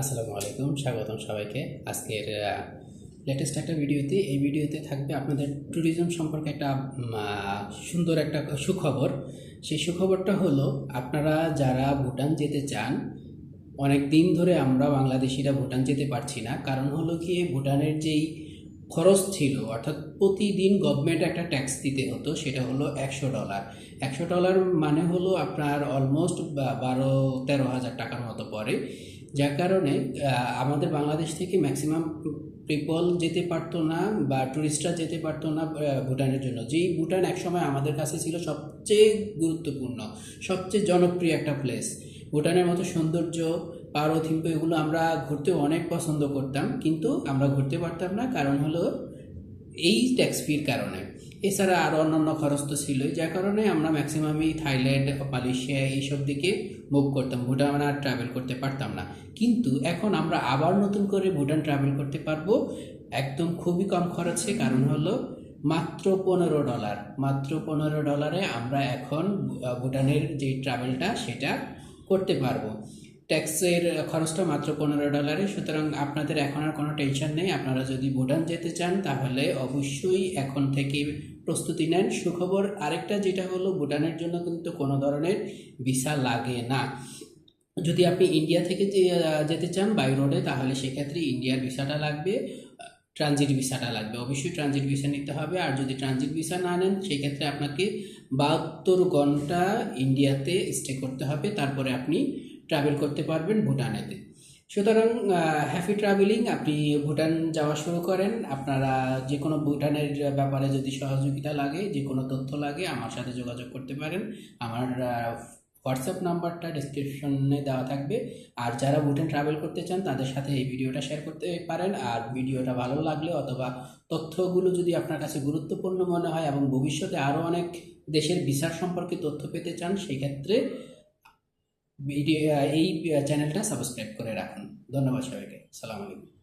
আসসালামু আলাইকুম, স্বাগতম সবাইকে। আজকের লেটেস্ট একটা ভিডিওতে, এই ভিডিওতে থাকবে আপনাদের ট্যুরিজম সম্পর্কে একটা সুন্দর একটা সুখবর। সেই সুখবরটা হলো, আপনারা যারা ভুটান যেতে চান, অনেক দিন ধরে আমরা বাংলাদেশিরা ভুটান যেতে পারছি না। কারণ হলো কি, ভুটানের যেই খরচ ছিল, অর্থাৎ প্রতিদিন গভর্নমেন্ট একটা ট্যাক্স দিতে হতো, সেটা হলো একশো ডলার একশো ডলার মানে হলো আপনার অলমোস্ট বারো তেরো হাজার টাকার মতো পড়ে যার কারণে আমাদের বাংলাদেশ থেকে ম্যাক্সিমাম পিপল যেতে পারতো না বা টুরিস্টরা যেতে পারতো না ভুটানের জন্য। যেই ভুটান একসময় আমাদের কাছে ছিল সবচেয়ে গুরুত্বপূর্ণ, সবচেয়ে জনপ্রিয় একটা প্লেস ভুটানের মতো সৌন্দর্য পারো থিম্পো এগুলো আমরা ঘুরতে অনেক পছন্দ করতাম, কিন্তু আমরা ঘুরতে পারতাম না, কারণ হলো এই ট্যাক্স ফির কারণে। এছাড়া আরও অন্যান্য খরচ তো ছিলই, যার কারণে আমরা ম্যাক্সিমামই থাইল্যান্ড, মালয়েশিয়া এইসব দিকে মুভ করতাম, ভুটান আর ট্রাভেল করতে পারতাম না। কিন্তু এখন আমরা আবার নতুন করে ভুটান ট্রাভেল করতে পারব, একদম খুবই কম খরচে, কারণ হলো মাত্র পনেরো ডলার। মাত্র পনেরো ডলারে আমরা এখন ভুটানের যে ট্রাভেলটা সেটা করতে পারব। ট্যাক্সের খরচটা মাত্র পনেরো ডলারে, সুতরাং আপনাদের এখন আর কোনো টেনশন নেই। আপনারা যদি ভুটান যেতে চান, তাহলে অবশ্যই এখন থেকে প্রস্তুতি নেন। সুখবর আরেকটা যেটা হলো, ভুটানের জন্য কিন্তু কোনো ধরনের ভিসা লাগে না। যদি আপনি ইন্ডিয়া থেকে যেতে চান বাই রোডে তাহলে সেক্ষেত্রে ইন্ডিয়ার ভিসাটা লাগবে ট্রানজিট ভিসাটা লাগবে। অবশ্যই ট্রানজিট ভিসা নিতে হবে। আর যদি ট্রানজিট ভিসা না নেন, সেক্ষেত্রে আপনাকে বাহাত্তর ঘণ্টা ইন্ডিয়াতে স্টে করতে হবে। তারপরে আপনি ট্রাভেল করতে পারবেন ভুটানেতে। সুতরাং হ্যাপি ট্রাভেলিং আপনি ভুটান যাওয়া শুরু করেন। আপনারা যে কোনো ভুটানের ব্যাপারে যদি সহযোগিতা লাগে যে কোনো তথ্য লাগে, আমার সাথে যোগাযোগ করতে পারেন। আমার হোয়াটসঅ্যাপ নাম্বারটা ডিসক্রিপশনে দেওয়া থাকবে। আর যারা ভুটান ট্রাভেল করতে চান, তাদের সাথে এই ভিডিওটা শেয়ার করতে পারেন। আর ভিডিওটা ভালো লাগলে অথবা তথ্যগুলো যদি আপনার কাছে গুরুত্বপূর্ণ মনে হয় এবং ভবিষ্যতে আরও অনেক দেশের বিচার সম্পর্কে তথ্য পেতে চান, সেই ক্ষেত্রে ভিডিও এই চ্যানেলটা সাবস্ক্রাইব করে রাখুন। ধন্যবাদ সবাইকে। সালাম আলাইকুম।